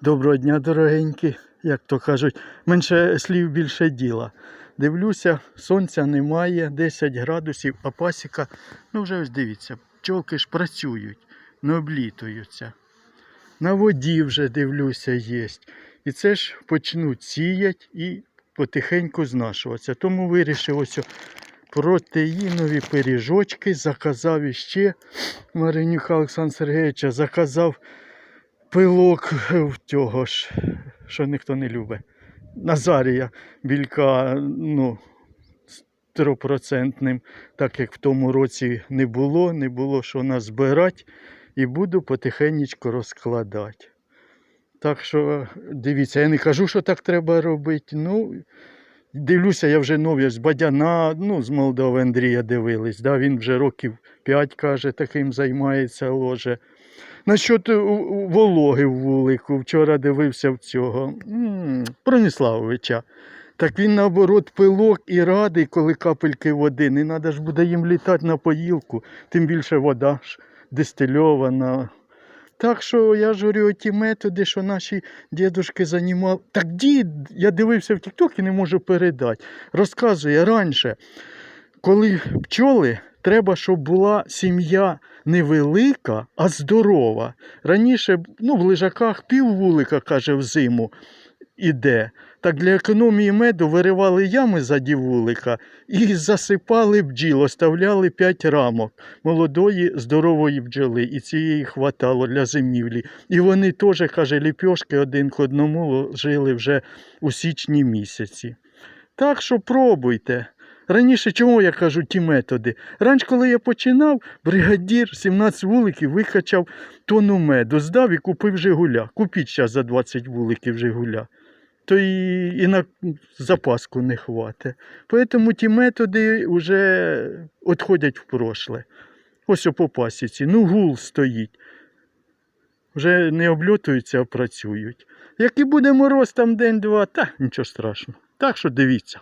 Доброго дня, дорогенькі, як то кажуть, менше слів більше діла. Дивлюся, сонця немає, 10 градусів, а пасіка, ну вже ось дивіться, пчолки ж працюють, не облітуються. На воді вже дивлюся, є. І це ж почнуть сіять і потихеньку знашуватися. Тому вирішив ось протеїнові пиріжочки, заказав іще Маринюка Олександра Сергійовича, заказав пилок в цього ж, що ніхто не любить. Назарія білька, ну, трьохпроцентним, так як в тому році не було, не було що назбирати, і буду потихеньку розкладати. Так що дивіться, я не кажу, що так треба робити. Ну, дивлюся, я вже нові з Бадяна, ну, з Молдови Андрія дивились. Да? Він вже років 5, каже, таким займається ложе. Насчет е, вологи в вулику, вчора дивився в цього м, Броніславовича. Так він наоборот пилок і радий, коли капельки води. Не треба ж буде їм літати на поїлку, тим більше вода ж дистильована. Так що я ж говорю, ті методи, що наші дідушки займали. Так дід, я дивився в TikTok і не можу передати. Розказує раніше, коли пчоли, треба, щоб була сім'я невелика, а здорова. Раніше ну, в лежаках пів вулика, каже, в зиму іде. Так для економії меду виривали ями заді вулика і засипали бджіл, оставляли 5 рамок молодої здорової бджоли, і цієї хватало для зимівлі. І вони теж, каже, ліпьошки один к одному жили вже у січні місяці. Так що пробуйте. Раніше, чому я кажу ті методи? Раніше, коли я починав, бригадір 17 вуликів викачав тонну меду, здав і купив Жигуля. Купіть зараз за 20 вуликів Жигуля. То і, і на запаску не хватить. Тому ті методи вже відходять в прошле. Ось по пасіці. Ну, гул стоїть. Вже не обльотуються, а працюють. Як і буде мороз там день-два, та нічого страшного. Так що дивіться.